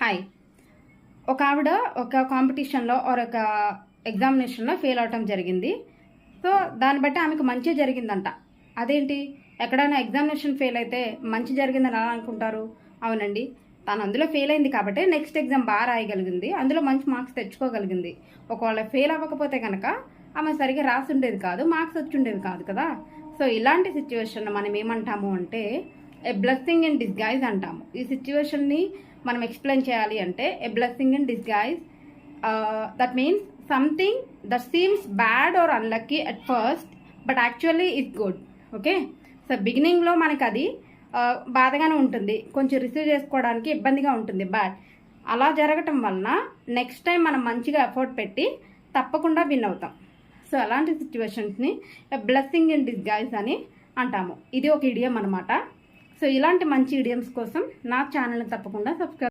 Hi ఒక ఆవిడ ఒక కాంపిటీషన్లో ఆర్ ఒక ఎగ్జామినేషన్లో ఫెయిల్ అవటం జరిగింది. సో దాన్ని బట్టి ఆమెకు మంచి జరిగిందంట. అదేంటి? ఎక్కడైనా ఎగ్జామినేషన్ ఫెయిల్ అయితే మంచి జరిగిందని ఎలా అనుకుంటారు? అవునండి. తను అందులో ఫెయిల్ అయింది కాబట్టి నెక్స్ట్ ఎగ్జామ్ బాగా రాయగలిగింది. అందులో మంచి మార్క్స్ తెచ్చుకోగలిగింది. ఒకవేళ ఫెయిల్ అవ్వకపోతే కనుక ఆమె సరిగ్గా రాసి ఉండేది కాదు మార్క్స్ వచ్చి ఉండేది కాదు కదా. సో ఇలాంటి సిచ్యువేషన్ మనం ఏమంటాము అంటే ఏ బ్లెస్సింగ్ ఇన్ డిస్గైజ్ అంటాము. ఈ సిచ్యువేషన్ని మనం ఎక్స్ప్లెయిన్ చేయాలి అంటే a blessing in disguise that means something that seems bad or unlucky at first but actually it good okay so బిగినింగ్లో మనకి అది బాధగానే ఉంటుంది. కొంచెం రిసీవ్ చేసుకోవడానికి ఇబ్బందిగా ఉంటుంది. బట్ అలా జరగటం వలన నెక్స్ట్ టైం మనం మంచిగా ఎఫర్ట్ పెట్టి తప్పకుండా విన్ అవుతాం. సో అలాంటి సిచ్యువేషన్స్ని బ్లెస్సింగ్ ఇన్ డిస్గైజ్ అని అంటాము. ఇది ఒక ఇడియం అనమాట సో ఇలాంటి మంచి ఇడియమ్స్ కోసం నా ఛానల్ని తప్పకుండా సబ్స్క్రైబ్